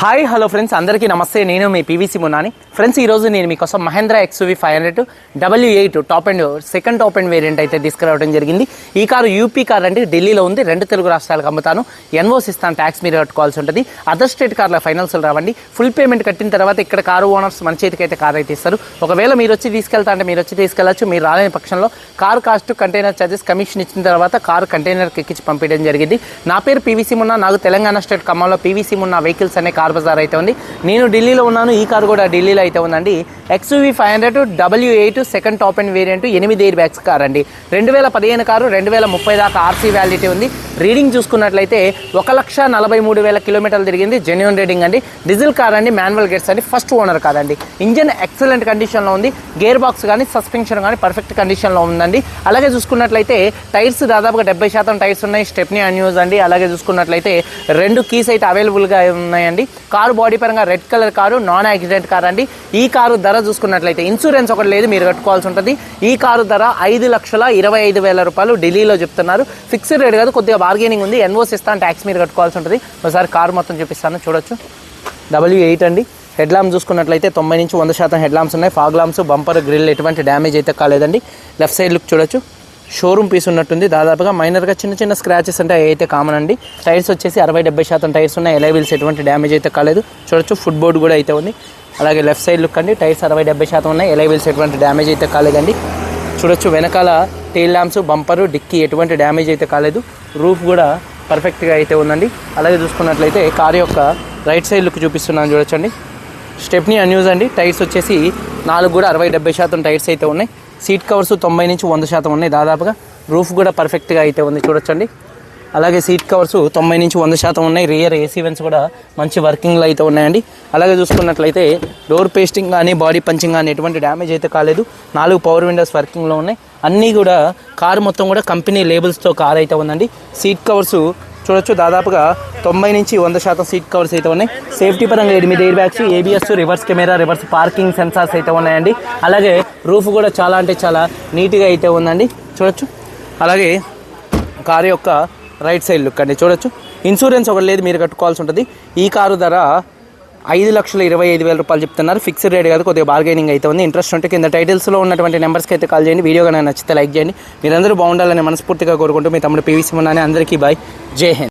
Hi hello friends అందరికీ నమస్తే. నేను మీ పీవీసీ మున్నాని. ఫ్రెండ్స్ ఈరోజు నేను మీకోసం Mahindra XUV five hundred W eight top and second top and variant అయితే తీసుకురావడం జరిగింది. ఈ కారు యూపీ కార్ అంటే ఢిల్లీలో ఉంది. రెండు తెలుగు రాష్ట్రాలకు అమ్ముతాను. ఎన్ఓస్ ఇస్తాను ట్యాక్స్ మీరు కట్టుకోవాల్సి ఉంటుంది. అదర్ స్టేట్ కార్ల ఫైనాన్షియల్ రావండి. ఫుల్ పేమెంట్ కట్టిన తర్వాత ఇక్కడ కారు ఓనర్స్ మన చేతికి అయితే కార్ అయితే ఇస్తారు. ఒకవేళ మీరు వచ్చి తీసుకెళ్తా అంటే మీరు వచ్చి తీసుకెళ్ళచ్చు. మీరు రాలేని పక్షంలో car cost container charges commission ఇచ్చిన తర్వాత కారు కంటైనర్కి ఎక్కించి పంపించడం జరిగింది. నా పేరు పీవీసీ మున్నా. నాకు తెలంగాణ స్టేట్ ఖమ్మంలో పీవీసీ మున్నా వెహికల్స్ అనే కార్ బజార్ అయితే ఉంది. నేను ఢిల్లీలో ఉన్నాను ఈ కారు కూడా ఢిల్లీలో అయితే ఉందండి. XUV five hundred W eight second top and variant ఎనిమిది ఎయిర్ బ్యాగ్స్ కార్ అండి రెండు వేల పదిహేను కారు రెండు వేల ముప్పై దాకా ఆర్సీ వ్యాలిటీ ఉంది. రీడింగ్ చూసుకున్నట్లయితే ఒక లక్ష నలభై మూడు వేల కిలోమీటర్లు తిరిగింది జెన్యున్ రీడింగ్ అండి. డీజిల్ కార్ అండి మాన్యువల్ గేట్స్ అండి ఫస్ట్ ఓనర్ కాదండి. ఇంజన్ ఎక్సలెంట్ కండిషన్లో ఉంది గేర్ బాక్స్ కానీ సస్పెన్షన్ కానీ పర్ఫెక్ట్ కండిషన్లో ఉందండి. అలాగే చూసుకున్నట్లయితే టైర్స్ దాదాపుగా డెబ్బై శాతం టైర్స్ ఉన్నాయి స్టెప్నీ అన్యూజ్ అండి. అలాగే చూసుకున్నట్లయితే రెండు కీస్ అయితే అవైలబుల్గా ఉన్నాయండి. కారు బాడీ పరంగా red colour car non accident car అండి. ఈ కారు ధర చూసుకున్నట్లయితే ఇన్సూరెన్స్ ఒకటి లేదు మీరు కట్టుకోవాల్సి ఉంటుంది. ఈ కారు ధర ఐదు లక్షల ఇరవై ఐదు వేల రూపాయలు ఢిల్లీలో చెప్తున్నారు. ఫిక్స్డ్ రేట్ కాదు కొద్దిగా బార్గెనింగ్ ఉంది. ఎన్ఓస్ ఇస్తాను ట్యాక్స్ మీరు కట్టుకోవాల్సి ఉంటుంది. ఒకసారి కారు మొత్తం చూపిస్తాను. చూడొచ్చు. డబ్ల్యూ ఎయిట్ అండి. హెడ్ లాంప్ చూసుకున్నట్లయితే తొంభై నుంచి వంద శాతం హెడ్ లాంప్స్ ఉన్నాయి. ఫాగ్ లాంప్స్ బంపర్ గ్రిల్ ఎటువంటి డ్యామేజ్ అయితే కాలేదండి. లెఫ్ట్ సైడ్ లుక్ చూడొచ్చు. షోరూమ్ పీస్ ఉన్నట్టుంది. దాదాపుగా మైనర్గా చిన్న చిన్న స్క్రాచెస్ అంటే అయితే కామన్ అండి. టైర్స్ వచ్చేసి అరవై డెబ్బై శాతం టైర్స్ ఉన్నాయి. ఎలైవిల్స్ ఎటువంటి డ్యామేజ్ అయితే కాలేదు. చూడొచ్చు. ఫుట్ బోర్డ్ కూడా అయితే ఉంది. అలాగే లెఫ్ట్ సైడ్ లుక్ అండి. టైర్స్ అరవై డెబ్బై శాతం ఉన్నాయి. ఎలైవిల్స్ ఎటువంటి డ్యామేజ్ అయితే కాలేదండి. చూడొచ్చు. వెనకాల టెయిల్ ల్యాంప్స్ బంపరు డిక్కీ ఎటువంటి డ్యామేజ్ అయితే కాలేదు. రూఫ్ కూడా పర్ఫెక్ట్గా అయితే ఉందండి. అలాగే చూసుకున్నట్లయితే కార్ యొక్క రైట్ సైడ్ లుక్ చూపిస్తున్నాను చూడొచ్చండి. స్టెప్నీ అన్యూజ్ అండి. టైర్స్ వచ్చేసి నాలుగు కూడా అరవై డెబ్బై శాతం టైర్స్ అయితే ఉన్నాయి. సీట్ కవర్స్ తొంభై నుంచి వంద శాతం ఉన్నాయి దాదాపుగా. రూఫ్ కూడా పర్ఫెక్ట్గా అయితే ఉంది చూడొచ్చండి. అలాగే సీట్ కవర్స్ తొంభై నుంచి వంద శాతం ఉన్నాయి. రియర్ ఏసీ వెన్స్ కూడా మంచి వర్కింగ్లో అయితే ఉన్నాయండి. అలాగే చూసుకున్నట్లయితే డోర్ పేస్టింగ్ కానీ బాడీ పంచింగ్ కానీ ఎటువంటి డ్యామేజ్ అయితే కాలేదు. నాలుగు పవర్ విండోస్ వర్కింగ్లో ఉన్నాయి. అన్నీ కూడా కారు మొత్తం కూడా కంపెనీ లేబుల్స్తో కార్ అయితే ఉందండి. సీట్ కవర్స్ చూడొచ్చు దాదాపుగా తొంభై నుంచి వంద శాతం సీట్ కవర్స్ అయితే ఉన్నాయి. సేఫ్టీ పరంగా ఎనిమిది air bags ABS reverse camera reverse parking sensors అయితే ఉన్నాయండి. అలాగే రూఫ్ కూడా చాలా అంటే చాలా నీట్గా అయితే ఉందండి. చూడొచ్చు. అలాగే కారు యొక్క రైట్ సైడ్ లుక్ అండి. చూడొచ్చు. ఇన్సూరెన్స్ ఒకటి లేదు మీరు కట్టుకోవాల్సి ఉంటుంది. ఈ కారు ధర ఐదు లక్షల ఇరవై ఐదు వేల రూపాయలు చెప్తున్నారు. ఫిక్స్డ్ రేట్ కాదు కొద్దిగా బార్గెనింగ్ అయితే ఉంది. ఇంట్రెస్ట్ ఉంటే కింద టైటిల్స్లో ఉన్నటువంటి నెంబర్స్కి అయితే కాల్ చేయండి. వీడియో కానీ నచ్చితే లైక్ చేయండి. మీరందరూ బాగుండాలని మనస్ఫూర్తిగా కోరుకుంటూ మీ తమ్ముడు పీవీ ఉన్నానే అందరికీ బాయ్ జై హింద్.